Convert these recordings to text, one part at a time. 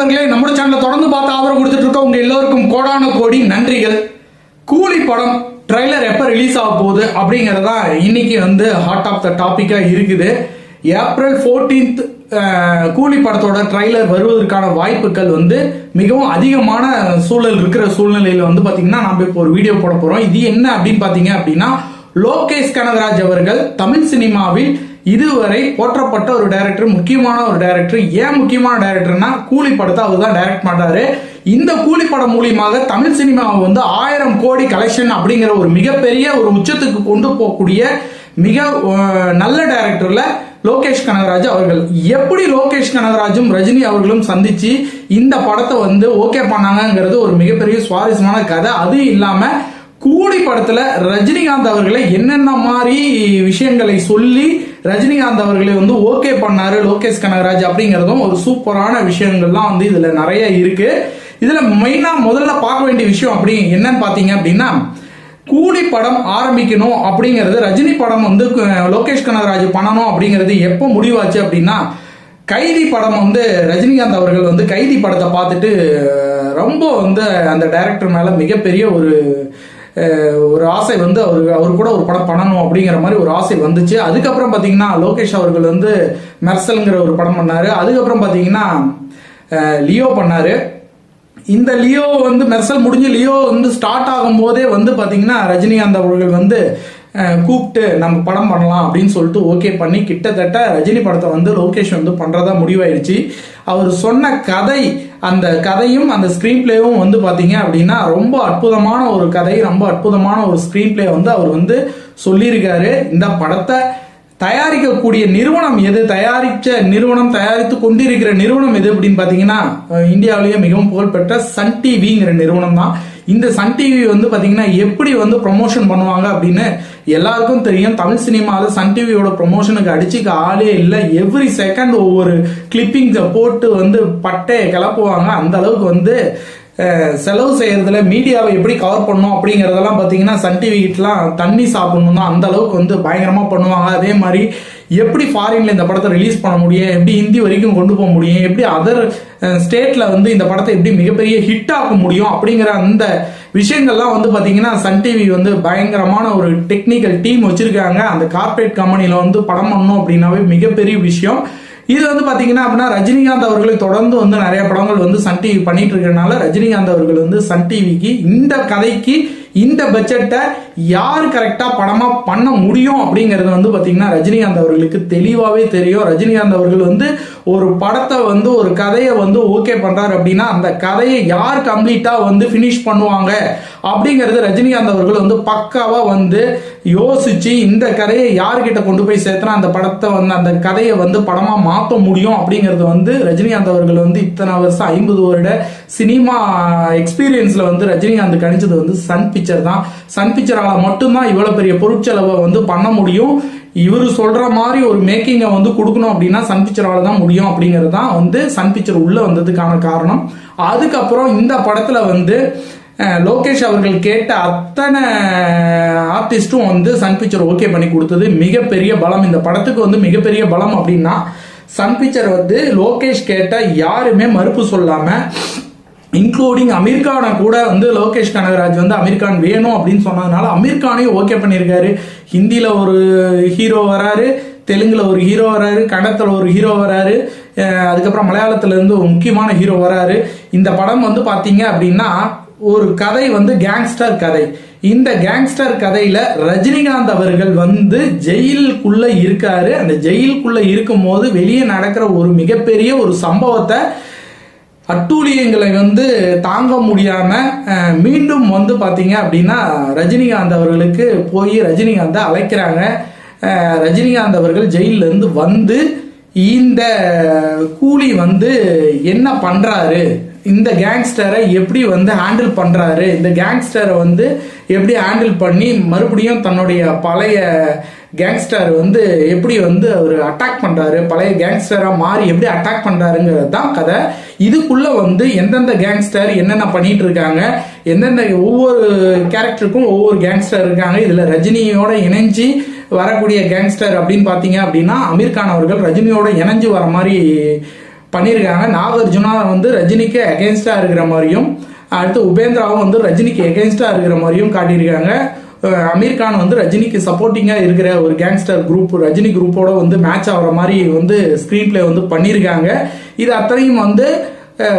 நண்பர்களே நம்ம சேனலை தொடர்ந்து பார்த்து ஆதரவு கொடுத்துட்டு இருக்க உங்க எல்லோருக்கும் கோடான கோடி நன்றிகள். கூலி படம் ட்ரைலர் எப்போ ரிலீஸ் ஆக போகுது அப்படிங்கறதா இன்னைக்கு வந்து ஹாட் ஆஃப் த டாப்பிக்காக இருக்குது. ஏப்ரல் ஃபோர்டீன்த் கூலி படத்தோட ட்ரைலர் வருவதற்கான வாய்ப்புகள் வந்து மிகவும் அதிகமான சூழல் இருக்கிற சூழ்நிலையில் வந்து பார்த்தீங்கன்னா நம்ம இப்போ ஒரு வீடியோ போட போகிறோம் இது என்ன அப்படின்னு பார்த்தீங்க அப்படின்னா லோகேஷ் கனகராஜ் அவர்கள் தமிழ் சினிமாவில் இதுவரை போற்றப்பட்ட ஒரு டைரக்டர் முக்கியமான ஒரு டைரக்டர் ஏன் முக்கியமான டைரக்டர்னா கூலி படத்தை அவர் தான் டைரக்ட் பண்ணுறாரு இந்த கூலி படம் மூலியமாக தமிழ் சினிமாவை வந்து ஆயிரம் கோடி கலெக்ஷன் அப்படிங்கிற ஒரு மிகப்பெரிய ஒரு உச்சத்துக்கு கொண்டு போகக்கூடிய மிக நல்ல டைரக்டர்ல லோகேஷ் கனகராஜ் அவர்கள். எப்படி லோகேஷ் கனகராஜும் ரஜினி அவர்களும் சந்திச்சு இந்த படத்தை வந்து ஓகே பண்ணாங்கங்கிறது ஒரு மிகப்பெரிய சுவாரஸ்யமான கதை. அது இல்லாமல் கூலி படத்துல ரஜினிகாந்த் அவர்களை என்னென்ன மாதிரி விஷயங்களை சொல்லி ரஜினிகாந்த் அவர்களை வந்து ஓகே பண்ணாரு லோகேஷ் கனகராஜ் அப்படிங்கறதும் ஒரு சூப்பரான விஷயங்கள்லாம் வந்து இதுல நிறைய இருக்கு. இதுல மெயினா முதல்ல பார்க்க வேண்டிய விஷயம் அப்படி என்னன்னு பாத்தீங்க அப்படின்னா கூலி படம் ஆரம்பிக்கணும் அப்படிங்கிறது ரஜினி படம் வந்து லோகேஷ் கனகராஜ் பண்ணணும் அப்படிங்கிறது எப்போ முடிவாச்சு அப்படின்னா கைதி படம் வந்து ரஜினிகாந்த் அவர்கள் வந்து கைதி படத்தை பார்த்துட்டு ரொம்ப வந்து அந்த டைரக்டர் மேல மிகப்பெரிய ஒரு ஒரு ஆசை வந்து அவர் அவர் கூட ஒரு படம் பண்ணணும் அப்படிங்கிற மாதிரி ஒரு ஆசை வந்துச்சு. அதுக்கப்புறம் பார்த்தீங்கன்னா லோகேஷ் அவர்கள் வந்து மெர்சல்ங்கிற ஒரு படம் பண்ணார். அதுக்கப்புறம் பார்த்தீங்கன்னா லியோ பண்ணார். இந்த லியோ வந்து மெர்சல் முடிஞ்சு லியோ வந்து ஸ்டார்ட் ஆகும்போதே வந்து பார்த்தீங்கன்னா ரஜினிகாந்த் அவர்கள் வந்து கூப்பிட்டு நம்ம படம் பண்ணலாம் அப்படின்னு சொல்லிட்டு ஓகே பண்ணி கிட்டத்தட்ட ரஜினி படத்தை வந்து லோகேஷ் வந்து பண்ணுறதா முடிவாயிடுச்சு அவர் சொன்ன கதை அந்த கதையும் அந்த ஸ்க்ரீன் பிளேவும் வந்து பார்த்தீங்க அப்படின்னா ரொம்ப அற்புதமான ஒரு கதை ரொம்ப அற்புதமான ஒரு ஸ்க்ரீன் பிளே வந்து அவர் வந்து சொல்லியிருக்காரு. இந்த படத்தை தயாரிக்கக்கூடிய நிறுவனம் எது தயாரித்த நிறுவனம் தயாரித்து கொண்டிருக்கிற நிறுவனம் எது அப்படின்னு பார்த்தீங்கன்னா இந்தியாவிலேயே மிகவும் புகழ்பெற்ற சன் டிவிங்கிற நிறுவனம் தான் இந்த சன் டிவி வந்து பார்த்தீங்கன்னா எப்படி வந்து ப்ரொமோஷன் பண்ணுவாங்க அப்படின்னு எல்லாருக்கும் தெரியும் தமிழ் சினிமாவில் சன் டிவியோட ப்ரொமோஷனுக்கு அடிச்சுக்க ஆளே இல்லை. எவ்ரி செகண்ட் ஒவ்வொரு கிளிப்பிங்ஸை போட்டு வந்து பட்டையை கிளப்புவாங்க. அந்த அளவுக்கு வந்து செலவு செய்யறதுல மீடியாவை எப்படி கவர் பண்ணும் அப்படிங்கறதெல்லாம் பார்த்தீங்கன்னா சன் டிவி கிட்டலாம் தண்ணி சாப்பிடணும் தான். அந்த அளவுக்கு வந்து பயங்கரமா பண்ணுவாங்க. அதே மாதிரி எப்படி ஃபாரின்ல இந்த படத்தை ரிலீஸ் பண்ண முடியும்? எப்படி ஹிந்தி வரைக்கும் கொண்டு போக முடியும்? எப்படி அதர் ஸ்டேட்ல வந்து இந்த படத்தை எப்படி மிகப்பெரிய ஹிட் ஆக்க முடியும்? அப்படிங்கிற அந்த விஷயங்கள்லாம் வந்து பார்த்தீங்கன்னா சன் டிவி வந்து பயங்கரமான ஒரு டெக்னிக்கல் டீம் வச்சுருக்காங்க. அந்த கார்ப்பரேட் கம்பெனியில் வந்து படம் பண்ணணும் அப்படின்னாவே மிகப்பெரிய விஷயம். இது வந்து பார்த்தீங்கன்னா அப்படின்னா ரஜினிகாந்த் அவர்களை தொடர்ந்து வந்து நிறைய படங்கள் வந்து சன் டிவி பண்ணிட்டு இருக்கிறனால ரஜினிகாந்த் அவர்கள் வந்து சன் டிவிக்கு இந்த கதைக்கு இந்த பட்ஜெட்டை யார் கரெக்டாக படமாக பண்ண முடியும் அப்படிங்கிறது வந்து பார்த்தீங்கன்னா ரஜினிகாந்த் அவர்களுக்கு தெளிவாகவே தெரியும். ரஜினிகாந்த் அவர்கள் வந்து ஒரு படத்தை வந்து ஒரு கதையை வந்து ஓகே பண்ணுறாரு அப்படின்னா அந்த கதையை யார் கம்ப்ளீட்டாக வந்து ஃபினிஷ் பண்ணுவாங்க அப்படிங்கிறது ரஜினிகாந்த் அவர்கள் வந்து பக்காவாக வந்து யோசிச்சு இந்த கதையை யார்கிட்ட கொண்டு போய் சேர்த்தனா அந்த படத்தை வந்து அந்த கதையை வந்து படமா மாற்ற முடியும் அப்படிங்கறது வந்து ரஜினிகாந்த் அவர்கள் வந்து இத்தனை வருஷம் ஐம்பது வருட சினிமா எக்ஸ்பீரியன்ஸ்ல வந்து ரஜினிகாந்த் கணிச்சது வந்து சன் பிக்சர் தான். சன் பிக்சரால மட்டும்தான் இவ்வளவு பெரிய பொருட்செலவை வந்து பண்ண முடியும். இவர் சொல்ற மாதிரி ஒரு மேக்கிங்கை வந்து கொடுக்கணும் அப்படின்னா சன் பிக்சரால தான் முடியும் அப்படிங்கிறது தான் வந்து சன் பிக்சர் உள்ள வந்ததுக்கான காரணம். அதுக்கப்புறம் இந்த படத்துல வந்து லோகேஷ் அவர்கள் கேட்ட அத்தனை ஆர்டிஸ்ட்டும் வந்து சன் பிக்சர் ஓகே பண்ணி கொடுத்தது. மிகப்பெரிய பலம். இந்த படத்துக்கு வந்து மிகப்பெரிய பலம் அப்படின்னா சன் பிக்சர் வந்து லோகேஷ் கேட்ட யாருமே மறுப்பு சொல்லாமல் இன்க்ளூடிங் அமீர்கானை கூட வந்து லோகேஷ் கனகராஜ் வந்து அமீர்கான் வேணும் அப்படின்னு சொன்னதுனால அமீர்கானையும் ஓகே பண்ணியிருக்காரு. ஹிந்தியில் ஒரு ஹீரோ வராரு தெலுங்கில் ஒரு ஹீரோ வராரு கன்னத்தில் ஒரு ஹீரோ வராரு அதுக்கப்புறம் மலையாளத்துலேருந்து ஒரு முக்கியமான ஹீரோ வராரு. இந்த படம் வந்து பார்த்தீங்க அப்படின்னா ஒரு கதை வந்து கேங்ஸ்டர் கதை. இந்த கேங்ஸ்டர் கதையில ரஜினிகாந்த் அவர்கள் வந்து ஜெயிலுக்குள்ள இருக்காரு. அந்த ஜெயிலுக்குள்ள இருக்கும்போது வெளியே நடக்கிற ஒரு மிகப்பெரிய ஒரு சம்பவத்தை அட்டூழியங்களை வந்து தாங்க முடியாம மீண்டும் வந்து பாத்தீங்க அப்படின்னா ரஜினிகாந்த் அவர்களுக்கு போய் ரஜினிகாந்தை அழைக்கிறாங்க. ரஜினிகாந்த் அவர்கள் ஜெயிலிருந்து இருந்து வந்து இந்த கூலி வந்து என்ன பண்றாரு? இந்த கேங்ஸ்டரை எப்படி வந்து ஹேண்டில் பண்ணுறாரு இந்த கேங்ஸ்டரை வந்து எப்படி ஹேண்டில் பண்ணி மறுபடியும் தன்னுடைய பழைய கேங்ஸ்டர் வந்து எப்படி வந்து அவர் அட்டாக் பண்ணுறாரு பழைய கேங்ஸ்டராக மாறி எப்படி அட்டாக் பண்ணுறாருங்கிறது தான் கதை. இதுக்குள்ளே வந்து எந்தெந்த கேங்ஸ்டர் என்னென்ன பண்ணிட்டு இருக்காங்க? எந்தெந்த ஒவ்வொரு கேரக்டருக்கும் ஒவ்வொரு கேங்ஸ்டர் இருக்காங்க. இதில் ரஜினியோட இணைஞ்சு வரக்கூடிய கேங்ஸ்டர் அப்படின்னு பார்த்தீங்க அப்படின்னா அமீர் கான் அவர்கள் ரஜினியோட இணைஞ்சு வர மாதிரி பண்ணியிருக்காங்க நாகார்ஜுனா வந்து ரஜினிக்கு அகேன்ஸ்டாக இருக்கிற மாதிரியும் அடுத்து உபேந்திராவும் வந்து ரஜினிக்கு எகேன்ஸ்டாக இருக்கிற மாதிரியும் காட்டியிருக்காங்க. அமீர் கான் வந்து ரஜினிக்கு சப்போர்ட்டிங்காக இருக்கிற ஒரு கேங்ஸ்டர் குரூப் ரஜினி குரூப்போட வந்து மேட்ச் ஆகிற மாதிரி வந்து ஸ்க்ரீன் பிளே வந்து பண்ணியிருக்காங்க. இது அத்தனையும் வந்து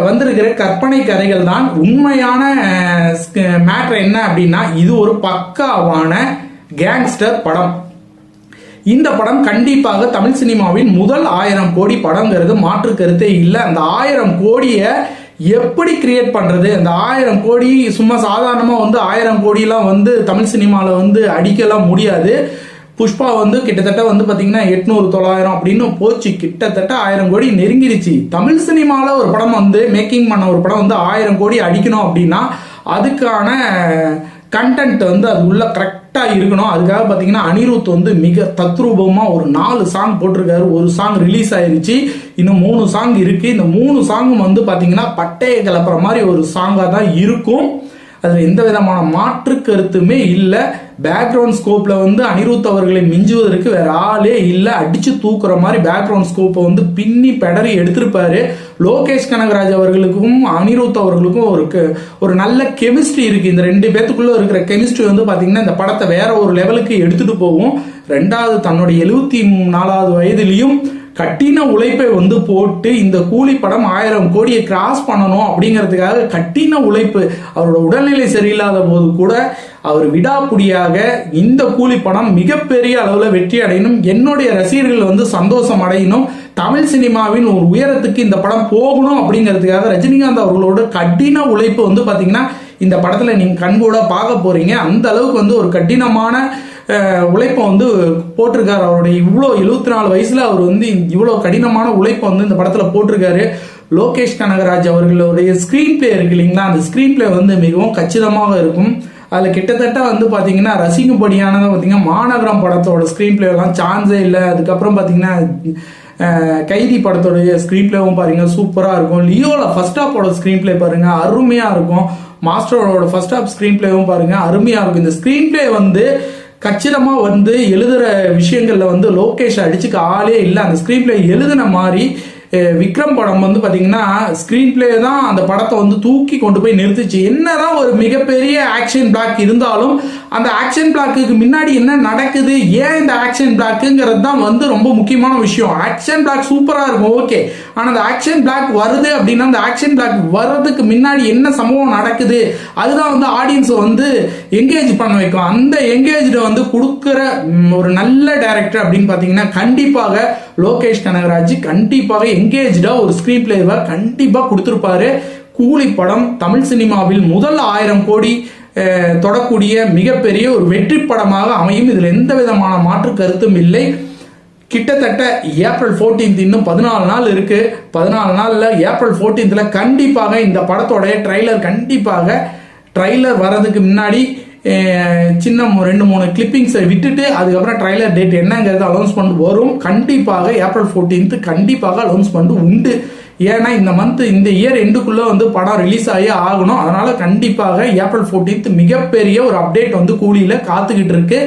வந்திருக்கிற கற்பனை கதைகள் தான். உண்மையான மேட்ரு என்ன அப்படின்னா இது ஒரு பக்காவான கேங்ஸ்டர் படம். இந்த படம் கண்டிப்பாக தமிழ் சினிமாவின் முதல் ஆயிரம் கோடி படங்கிறது மாற்று கருத்தே இல்லை. அந்த ஆயிரம் கோடியை எப்படி கிரியேட் பண்ணுறது அந்த ஆயிரம் கோடி சும்மா சாதாரணமாக வந்து ஆயிரம் கோடிலாம் வந்து தமிழ் சினிமாவில் வந்து அடிக்கலாம் முடியாது. புஷ்பா வந்து கிட்டத்தட்ட வந்து பார்த்தீங்கன்னா எட்நூறு தொள்ளாயிரம் அப்படின்னு போச்சு. கிட்டத்தட்ட ஆயிரம் கோடி நெருங்கிடுச்சு தமிழ் சினிமாவில் ஒரு படம் வந்து மேக்கிங் பண்ண ஒரு படம் வந்து ஆயிரம் கோடி அடிக்கணும் அப்படின்னா அதுக்கான கண்டென்ட் வந்து அது உள்ள கரெக்டாக இருக்கணும். அதுக்காக பார்த்தீங்கன்னா அனிருத் வந்து மிக தத்ரூபமாக ஒரு நாலு சாங் போட்டிருக்காரு. ஒரு சாங் ரிலீஸ் ஆயிருச்சு. இன்னும் மூணு சாங் இருக்கு. இந்த மூணு சாங்கும் வந்து பார்த்தீங்கன்னா பட்டையை கிளப்புற மாதிரி ஒரு சாங்காக தான் இருக்கும். அதில் எந்த விதமான மாற்று கருத்துமே இல்லை. பேக்ரவுண்ட் ஸ்கோப்பில் வந்து அனிருத் அவர்களை மிஞ்சுவதற்கு வேற ஆளே இல்லை. அடித்து தூக்குற மாதிரி பேக்ரவுண்ட் ஸ்கோப்பை வந்து பின்னி பெடறி எடுத்திருப்பாரு. லோகேஷ் கனகராஜ் அவர்களுக்கும் அனிருத் அவர்களுக்கும் ஒரு ஒரு நல்ல கெமிஸ்ட்ரி இருக்கு. இந்த ரெண்டு பேத்துக்குள்ள இருக்கிற கெமிஸ்ட்ரி வந்து பார்த்தீங்கன்னா இந்த படத்தை வேற ஒரு லெவலுக்கு எடுத்துட்டு போகும். ரெண்டாவது தன்னுடைய எழுபத்தி நாலாவது வயதுலேயும் கட்டின உழைப்பை வந்து போட்டு இந்த கூலி படம் ஆயிரம் கோடியை கிராஸ் பண்ணணும் அப்படிங்கிறதுக்காக கட்டின உழைப்பு அவரோட உடல்நிலை சரியில்லாத போது கூட அவர் விடாப்புடியாக இந்த கூலி படம் மிகப்பெரிய அளவில் வெற்றி அடையணும். என்னுடைய ரசிகர்கள் வந்து சந்தோஷம் அடையணும். தமிழ் சினிமாவின் ஒரு உயரத்துக்கு இந்த படம் போகணும் அப்படிங்கிறதுக்காக ரஜினிகாந்த் அவர்களோட கடின உழைப்பு வந்து பார்த்தீங்கன்னா இந்த படத்தில் நீங்கள் கண்கூட பார்க்க போகிறீங்க அந்த அளவுக்கு வந்து ஒரு கடினமான உழைப்பை வந்து போட்டிருக்காரு அவருடைய. இவ்வளோ எழுபத்தி நாலு வயசில் அவர் வந்து இவ்வளோ கடினமான உழைப்பை வந்து இந்த படத்தில் போட்டிருக்காரு. லோகேஷ் கனகராஜ் அவர்களுடைய ஸ்க்ரீன் பிளே இருக்கு இல்லைங்களா? அந்த ஸ்க்ரீன் பிளே வந்து மிகவும் கச்சிதமாக இருக்கும். அதில் கிட்டத்தட்ட வந்து பார்த்தீங்கன்னா ரசிக்கும்படியானதை பார்த்தீங்கன்னா மாநகரம் படத்தோட ஸ்க்ரீன் பிளேலாம் சான்ஸே இல்லை. அதுக்கப்புறம் பார்த்தீங்கன்னா கைதி படத்தோடைய ஸ்க்ரீன் பிளேவும் பாருங்க சூப்பராக இருக்கும். லியோவில் ஃபஸ்ட் ஆஃபோட ஸ்க்ரீன் பிளே பாருங்கள் அருமையாக இருக்கும். மாஸ்டரோட ஃபர்ஸ்ட் ஆஃப் ஸ்க்ரீன் பிளேவும் பாருங்க அருமையாக இருக்கும். இந்த ஸ்க்ரீன் பிளே வந்து கச்சிதமாக வந்து எழுதுகிற விஷயங்களில் வந்து லோகேஷ் அடிச்சுக்க ஆளே இல்லை. அந்த ஸ்க்ரீன் பிளே எழுதுன மாதிரி விக்ரம் படம் வந்து பார்த்தீங்கன்னா ஸ்க்ரீன் பிளே தான் அந்த படத்தை வந்து தூக்கி கொண்டு போய் நிறுத்துச்சு. என்னதான் ஒரு மிகப்பெரிய ஆக்ஷன் பிளாக் இருந்தாலும் அந்த ஆக்ஷன் பிளாக்குக்கு முன்னாடி என்ன நடக்குது ஏன் இந்த ஆக்ஷன் பிளாக்குங்கிறது தான் வந்து ரொம்ப முக்கியமான விஷயம். ஆக்ஷன் பிளாக் சூப்பராக இருக்கும் ஓகே ஆனால் அந்த ஆக்ஷன் பிளாக் வருது அப்படின்னா அந்த ஆக்ஷன் பிளாக் வர்றதுக்கு முன்னாடி என்ன சம்பவம் நடக்குது அதுதான் வந்து ஆடியன்ஸை வந்து என்கேஜ் பண்ண வைக்கும். அந்த என்கேஜ்ட வந்து கொடுக்குற ஒரு நல்ல டைரக்டர் அப்படின்னு பார்த்தீங்கன்னா கண்டிப்பாக லோகேஷ் கனகராஜ் கண்டிப்பாக என்கேஜா ஒரு ஸ்கிரீன் பிளேவை கண்டிப்பாக கொடுத்துருப்பாரு. கூலி படம் தமிழ் சினிமாவில் முதல் ஆயிரம் கோடி தொடக்கூடிய மிகப்பெரிய ஒரு வெற்றி படமாக அமையும். இதில் எந்த விதமான மாற்று கருத்தும் இல்லை. கிட்டத்தட்ட ஏப்ரல் 14th இன்னும் பதினாலு நாள் இருக்கு. பதினாலு நாளில் ஏப்ரல் 14th கண்டிப்பாக இந்த படத்தோடைய ட்ரைலர் கண்டிப்பாக ட்ரைலர் வர்றதுக்கு முன்னாடி சின்ன ரெண்டு மூணு கிளிப்பிங்ஸை விட்டுட்டு அதுக்கப்புறம் ட்ரைலர் டேட் என்னங்கிறது அனௌன்ஸ்மெண்ட் வரும். கண்டிப்பாக ஏப்ரல் 14th கண்டிப்பாக அனௌன்ஸ்மெண்ட் உண்டு. ஏன்னா இந்த மந்த் இந்த இயர் எண்டுக்குள்ளே வந்து படம் ரிலீஸ் ஆகியே ஆகணும். அதனால் கண்டிப்பாக ஏப்ரல் 14th மிகப்பெரிய ஒரு அப்டேட் வந்து கூலியில் காத்துக்கிட்டு இருக்கு.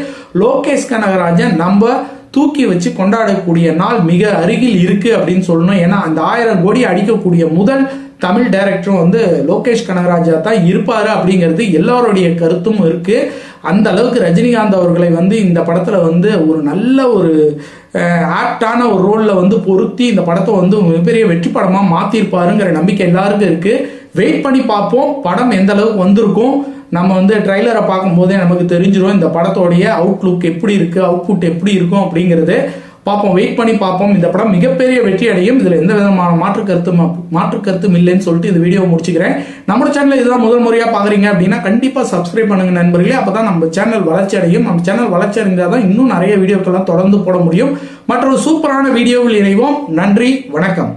லோகேஷ் கனகராஜன் நம்ம தூக்கி வச்சு கொண்டாடக்கூடிய நாள் மிக அருகில் இருக்குது அப்படின்னு சொல்லணும். ஏன்னா அந்த ஆயிரம் கோடி அடிக்கக்கூடிய முதல் தமிழ் டைரக்டரும் வந்து லோகேஷ் கனகராஜா தான் இருப்பார் அப்படிங்கிறது எல்லாருடைய கருத்தும் இருக்குது அந்த அளவுக்கு ரஜினிகாந்த் அவர்களை வந்து இந்த படத்தில் வந்து ஒரு நல்ல ஒரு ஆப்டான ஒரு ரோலில் வந்து பொருத்தி இந்த படத்தை வந்து மிகப்பெரிய வெற்றி படமாக மாற்றிருப்பாருங்கிற நம்பிக்கை எல்லாருக்கும் இருக்குது வெயிட் பண்ணி பார்ப்போம். படம் எந்த அளவுக்கு வந்திருக்கும். நம்ம வந்து ட்ரைலரை பார்க்கும்போதே நமக்கு தெரிஞ்சிடும் இந்த படத்தோடைய அவுட்லுக் எப்படி இருக்குது அவுட்புட் எப்படி இருக்கும் அப்படிங்கிறது. பார்ப்போம் வெயிட் பண்ணி பார்ப்போம். இந்த படம் மிகப்பெரிய வெற்றி அடையும். இதில் எந்த விதமான மாற்று கருத்து மாற்று கருத்தும் இல்லைன்னு சொல்லிட்டு இந்த வீடியோ முடிச்சுக்கிறேன். நம்ம சேனல் இதுதான் முதல் முறையாக பார்க்குறீங்க அப்படின்னா கண்டிப்பாக சப்ஸ்கிரைப் பண்ணுங்க நண்பர்களே. அப்போ தான் நம்ம சேனல் வளர்ச்சி அடையும். நம்ம சேனல் வளர்ச்சி அடைந்தாதான் இன்னும் நிறைய வீடியோக்கெல்லாம் தொடர்ந்து போட முடியும். மற்றொரு சூப்பரான வீடியோவில் இணைவோம். நன்றி வணக்கம்.